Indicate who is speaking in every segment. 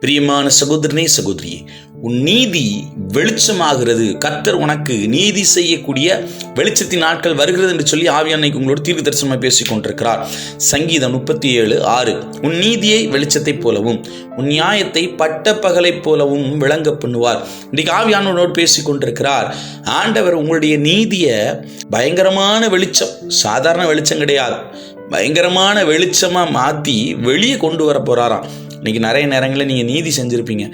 Speaker 1: பிரியமான சகோதரனே சகோதரியே உன் நீதி வெளிச்சமாகிறது. கத்தர் உனக்கு நீதி செய்யக்கூடிய வெளிச்சத்தின் நாட்கள் வருகிறது என்று சொல்லி ஆவியானைக்கு உங்களோட தீர்க்க தரிசனமாக பேசிக் கொண்டிருக்கிறார். சங்கீதம் முப்பத்தி ஏழு ஆறு. உன் நீதியை வெளிச்சத்தைப் போலவும் உன் நியாயத்தை பட்டப்பகலைப் போலவும் விளங்க பண்ணுவார். இன்றைக்கு ஆவியானோடு பேசிக் கொண்டிருக்கிறார். ஆண்டவர் உங்களுடைய நீதியை பயங்கரமான வெளிச்சம் சாதாரண வெளிச்சம் கிடையாது. பயங்கரமான வெளிச்சமாக மாற்றி வெளியே கொண்டு வர போகிறாராம் இன்றைக்கி நிறைய நேரங்களில் நீங்கள் நீதி செஞ்சுருப்பீங்க.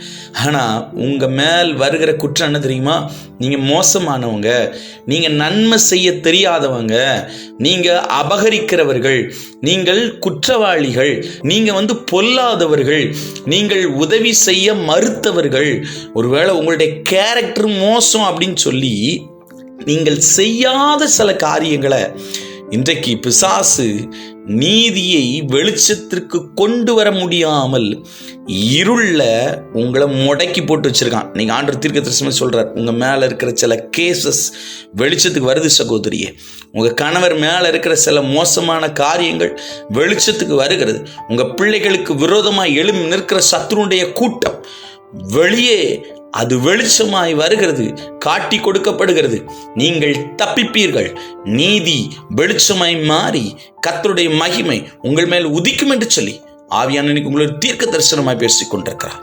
Speaker 1: ஆனால் உங்கள் மேல் வருகிற குற்றம் என்ன தெரியுமா? நீங்கள் மோசமானவங்க. நீங்கள் நன்மை செய்ய தெரியாதவங்க. நீங்கள் அபகரிக்கிறவர்கள். நீங்கள் குற்றவாளிகள். நீங்கள் வந்து பொல்லாதவர்கள். நீங்கள் உதவி செய்ய மறுத்தவர்கள். ஒருவேளை உங்களுடைய கேரக்டர் மோசம் அப்படின்னு சொல்லி நீங்கள் செய்யாத சில காரியங்களை இன்றைக்கு பிசாசு நீதியை வெளிச்சத்திற்கு கொண்டு வர முடியாமல் இருள உங்களை முடக்கி போட்டு வச்சிருக்கான். நீங்க ஆண்டர் தீர்க்க தரிசனம் சொல்றார்? உங்க மேல இருக்கிற சில கேசஸ் வெளிச்சத்துக்கு வருது சகோதரியே. உங்க கணவர் மேல இருக்கிற சில மோசமான காரியங்கள் வெளிச்சத்துக்கு வருகிறது. உங்க பிள்ளைகளுக்கு விரோதமாக எழும்பி நிற்கிற சத்ருடைய கூட்டம் வெளியே அது வெளிச்சமாய் வருகிறது காட்டி கொடுக்கப்படுகிறது. நீங்கள் தப்பிப்பீர்கள். நீதி வெளிச்சமாய் மாறி கத்தருடைய மகிமை உங்கள் மேல் உதிக்கும் என்று சொல்லி ஆவியான உங்களுக்கு தீர்க்க தரிசனமாய் பேசிக் கொண்டிருக்கிறார்